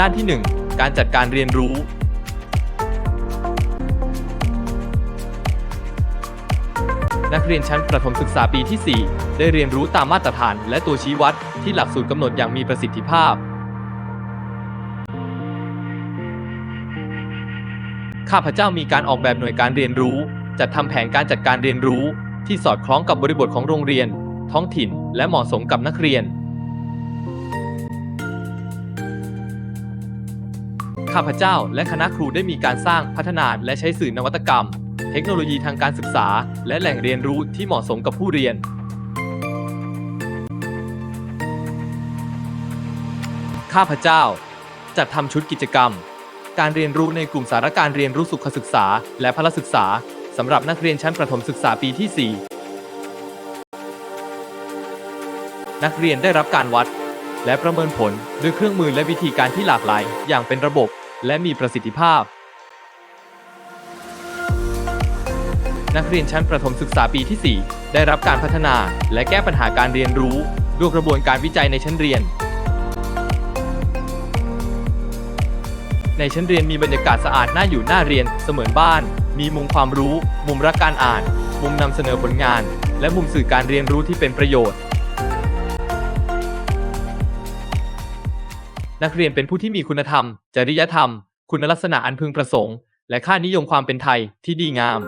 ด้านที่ 1 การจัดการเรียนรู้ นักเรียนชั้นประถมศึกษาปีที่ 4 ได้เรียนรู้ตามมาตรฐาน และตัวชี้วัดที่หลักสูตรกำหนดอย่างมีประสิทธิภาพข้าพเจ้ามีการออกแบบหน่วยการเรียนรู้ จัดทำแผนการจัดการเรียนรู้ ที่สอดคล้องกับบริบทของโรงเรียน ท้องถิ่น และเหมาะสมกับนักเรียน ข้าพเจ้าและคณะครูได้มีการสร้างพัฒนาและใช้สื่อนวัตกรรม เทคโนโลยีทางการศึกษา และแหล่งเรียนรู้ที่เหมาะสมกับผู้เรียน ข้าพเจ้า จัดทำชุดกิจกรรม การเรียนรู้ในกลุ่มสาระการเรียนรู้สุขศึกษา และพละศึกษาสำหรับนักเรียนชั้นประถมศึกษาปีที่ 4 นักเรียนได้รับการวัดและประเมินผลด้วยเครื่องมือและวิธีการที่หลากหลายอย่างเป็นระบบ และมีประสิทธิภาพ นักเรียนชั้นประถมศึกษาปีที่ 4 ได้รับการพัฒนาและแก้ปัญหาการเรียนรู้ด้วยกระบวนการวิจัยในชั้นเรียน ในชั้นเรียนมีบรรยากาศสะอาดน่าอยู่น่าเรียนเสมือนบ้าน มีมุมความรู้ มุมรักการอ่าน มุมนำเสนอผลงาน และมุมสื่อการเรียนรู้ที่เป็นประโยชน์ นักเรียนเป็นผู้ที่มีคุณธรรม จริยธรรม คุณลักษณะอันพึงประสงค์ และค่านิยมความเป็นไทยที่ดีงาม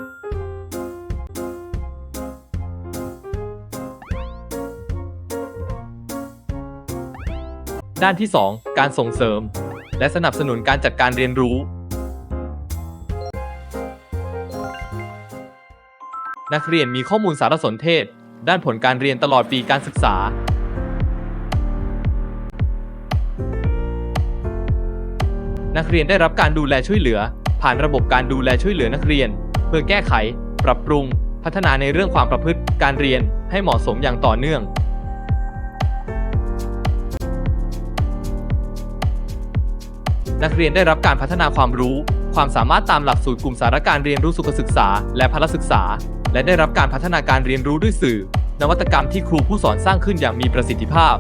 ด้านที่ 2 การส่งเสริม และสนับสนุนการจัดการเรียนรู้ นักเรียนมีข้อมูลสารสนเทศ ด้านผลการเรียนตลอดปีการศึกษา นักเรียนได้รับการดูแลช่วยเหลือ ผ่านระบบการดูแลช่วยเหลือนักเรียน เพื่อแก้ไข ปรับปรุง พัฒนาในเรื่องความประพฤติการเรียนให้เหมาะสมอย่างต่อเนื่องนักเรียนได้รับการพัฒนาความรู้ ความสามารถตามหลักสูตรกลุ่มสาระการเรียนรู้สุขศึกษา และพละศึกษา และได้รับการพัฒนาการเรียนรู้ด้วยสื่อ นวัตกรรมที่ครูผู้สอนสร้างขึ้นอย่างมีประสิทธิภาพ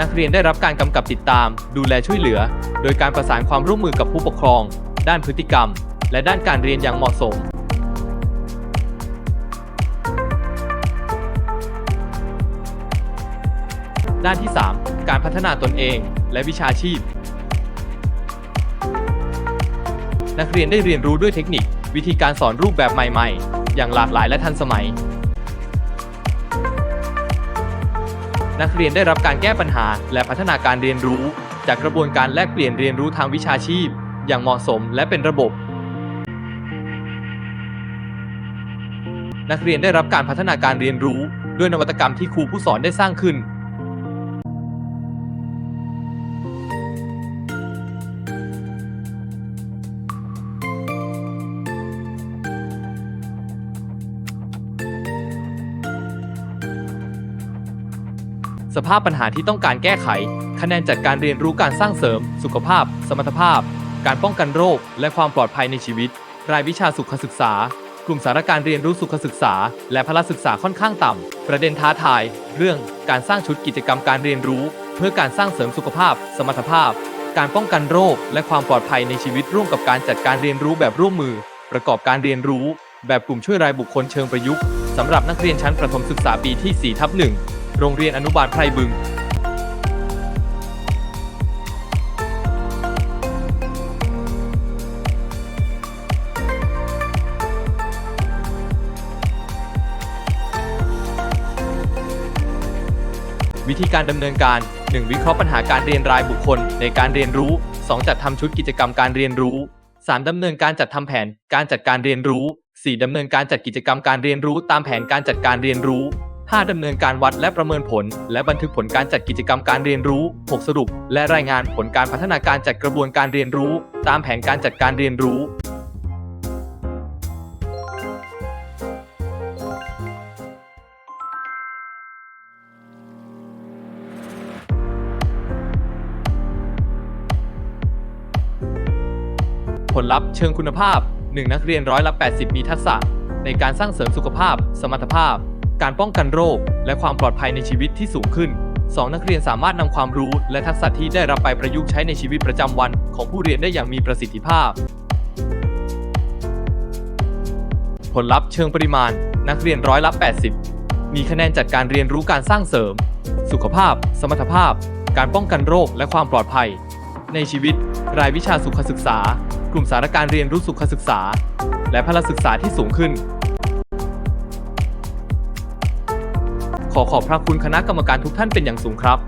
นักเรียนได้รับการกำกับติดตาม ดูแลช่วยเหลือ โดยการประสานความร่วมมือกับผู้ปกครอง ด้านพฤติกรรม และด้านการเรียนอย่างเหมาะสมด้านที่ 3 การพัฒนาตนเองและวิชาชีพ นักเรียนได้เรียนรู้ด้วยเทคนิค วิธีการสอนรูปแบบใหม่ ๆ อย่างหลากหลายและทันสมัย นักเรียนได้รับการแก้ปัญหา และพัฒนาการเรียนรู้ จากกระบวนการแลกเปลี่ยนเรียนรู้ทางวิชาชีพ อย่างเหมาะสมและเป็นระบบ นักเรียนได้รับการพัฒนาการเรียนรู้ ด้วยนวัตกรรมที่ครูผู้สอนได้สร้างขึ้น สภาพปัญหาที่ต้องการแก้ไข คะแนนจัดการเรียนรู้การสร้างเสริม สุขภาพ สมรรถภาพ การป้องกันโรค และความปลอดภัยในชีวิต รายวิชาสุขศึกษา กลุ่มสาระการเรียนรู้สุขศึกษา และพละศึกษาค่อนข้างต่ำ ประเด็นท้าทาย เรื่องการสร้างชุดกิจกรรมการเรียนรู้ เพื่อการสร้างเสริมสุขภาพ สมรรถภาพ การป้องกันโรค และความปลอดภัยในชีวิตร่วมกับการจัดการเรียนรู้แบบร่วมมือ ประกอบการเรียนรู้ แบบกลุ่มช่วยรายบุคคลเชิงประยุกต์สำหรับนักเรียนชั้นประถมศึกษาปีที่4ทับ1 โรงเรียนอนุบาลไพรบึง วิธีการดำเนินการ 1. วิเคราะห์ปัญหาการเรียนรายบุคคลในการเรียนรู้ 2. จัดทำชุดกิจกรรมการเรียนรู้ 3. ดำเนินการจัดทำแผนการจัดการเรียนรู้ 4. ดำเนินการจัดกิจกรรมการเรียนรู้ตามแผนการจัดการเรียนรู้ 5. ดำเนินการวัดและประเมินผล และบันทึกผลการจัดกิจกรรมการเรียนรู้ 6. สรุป และรายงานผลการพัฒนาการจัดกระบวนการเรียนรู้ ตามแผนการจัดการเรียนรู้ ผลลัพธ์เชิงคุณภาพ 1 นักเรียนร้อยละ 80 มีทักษะ ในการสร้างเสริมสุขภาพ สมรรถภาพ การป้องกันโรค และความปลอดภัยในชีวิตที่สูงขึ้น 2. นักเรียนสามารถนำความรู้ และทักษะที่ได้รับไปประยุกต์ใช้ในชีวิตประจำวัน ของผู้เรียนได้อย่างมีประสิทธิภาพ ผลลัพธ์เชิงปริมาณ นักเรียนร้อยละ 80 มีคะแนนจัดการเรียนรู้การสร้างเสริม สุขภาพ สมรรถภาพ การป้องกันโรคและความปลอดภัย ในชีวิต รายวิชาสุขศึกษา กลุ่มสารการเรียนรู้สุขศึกษา และพละศึกษาที่สูงขึ้น ขอขอบพระคุณคณะกรรมการทุกท่านเป็นอย่างสูงครับ